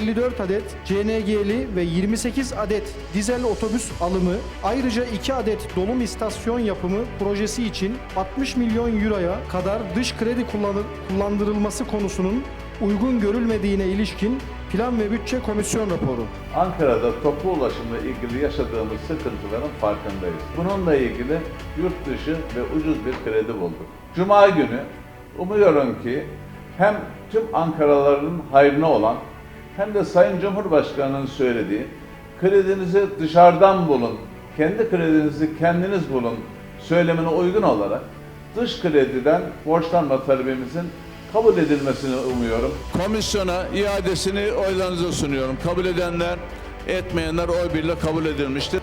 24 adet CNG'li ve 28 adet dizel otobüs alımı, ayrıca 2 adet dolum istasyon yapımı projesi için 60 milyon euroya kadar dış kredi kullandırılması konusunun uygun görülmediğine ilişkin Plan ve Bütçe Komisyon raporu. Ankara'da toplu ulaşımla ilgili yaşadığımız sıkıntıların farkındayız. Bununla ilgili yurt dışı ve ucuz bir kredi bulduk. Cuma günü umuyorum ki hem tüm Ankaralıların hayrına olan hem de Sayın Cumhurbaşkanı'nın söylediği kredinizi dışarıdan bulun, kendi kredinizi kendiniz bulun söylemine uygun olarak dış krediden borçlanma talebimizin kabul edilmesini umuyorum. Komisyona iadesini oylarınıza sunuyorum. Kabul edenler, etmeyenler oy birle kabul edilmiştir.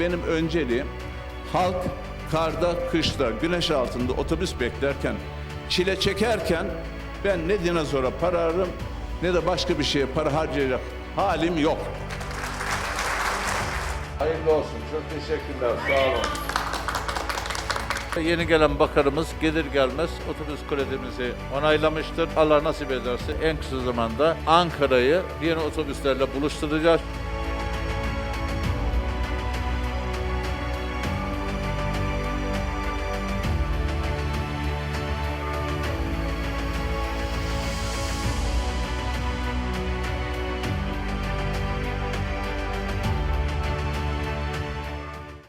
Benim önceliğim halk karda, kışta, güneş altında otobüs beklerken, çile çekerken ben ne dinozora para ararım ne de başka bir şeye para harcayacak halim yok. Hayırlı olsun. Çok teşekkürler. Sağ olun. Yeni gelen bakanımız gelir gelmez otobüs kredimizi onaylamıştır. Allah nasip ederse en kısa zamanda Ankara'yı yeni otobüslerle buluşturacağız.